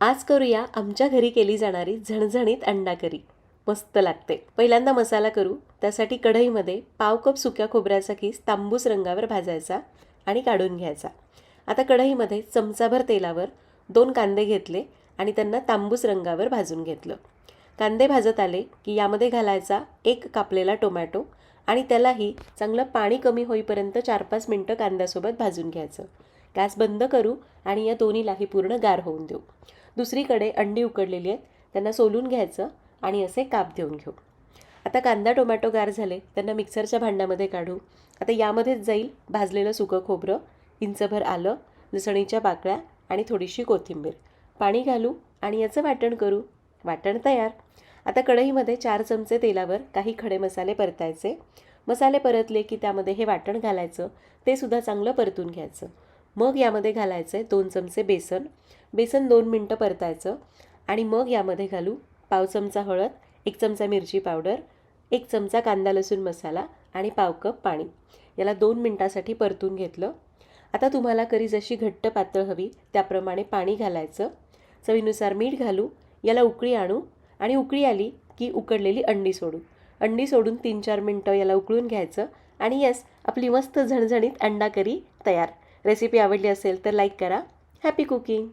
आज करूया आमच्या घरी केली जाणारी झणझणीत अंडा करी मस्त लागते. पहिल्यांदा मसाला करू. त्यासाठी कढईमध्ये पाव कप सुक्या खोबऱ्याचा किस तांबूस रंगावर भाजायचा आणि काढून घ्यायचा. आता कढईमध्ये चमचाभर तेलावर दोन कांदे घेतले आणि त्यांना तांबूस रंगावर भाजून घेतलं. कांदे भाजत आले की यामध्ये घालायचा एक कापलेला टोमॅटो आणि त्यालाही चांगलं पाणी कमी होईपर्यंत चार पाच मिनटं कांद्यासोबत भाजून घ्यायचं. गॅस बंद करू आणि या दोन्हीलाही पूर्ण गार होऊन देऊ. दुसरीकडे अंडी उकडलेली आहेत. त्यांना सोलून घ्यायचं आणि असे काप देऊन घेऊ. आता कांदा टोमॅटो गार झाले. त्यांना मिक्सरच्या भांड्यामध्ये काढू. आता यामध्येच जाईल भाजलेलं सुकं खोबरं इंचभर आलं लसणीच्या पाकळ्या आणि थोडीशी कोथिंबीर. पाणी घालू आणि याचं वाटण करू. वाटण तयार. आता कढईमध्ये चार चमचे तेलावर काही खडे मसाले परतायचे. मसाले परतले की त्यामध्ये हे वाटण घालायचं. ते सुद्धा चांगलं परतून घ्यायचं. मग यामध्ये घालायचं आहे दोन चमचे बेसन. बेसन दोन मिनटं परतायचं. आणि मग यामध्ये घालू पाव चमचा हळद एक चमचा मिरची पावडर एक चमचा कांदा लसूण मसाला आणि पाव कप पाणी. याला दोन मिनटासाठी परतून घेतलं. आता तुम्हाला करी जशी घट्ट पातळ हवी त्याप्रमाणे पाणी घालायचं. चवीनुसार मीठ घालू याला उकळी आणू आणि उकळी आली की उकडलेली अंडी सोडू. अंडी सोडून तीन चार मिनटं याला उकळून घ्यायचं आणि यस आपली मस्त झणझणीत अंडा करी तयार. रेसिपी आवडली असेल तर लाईक करा. Happy cooking!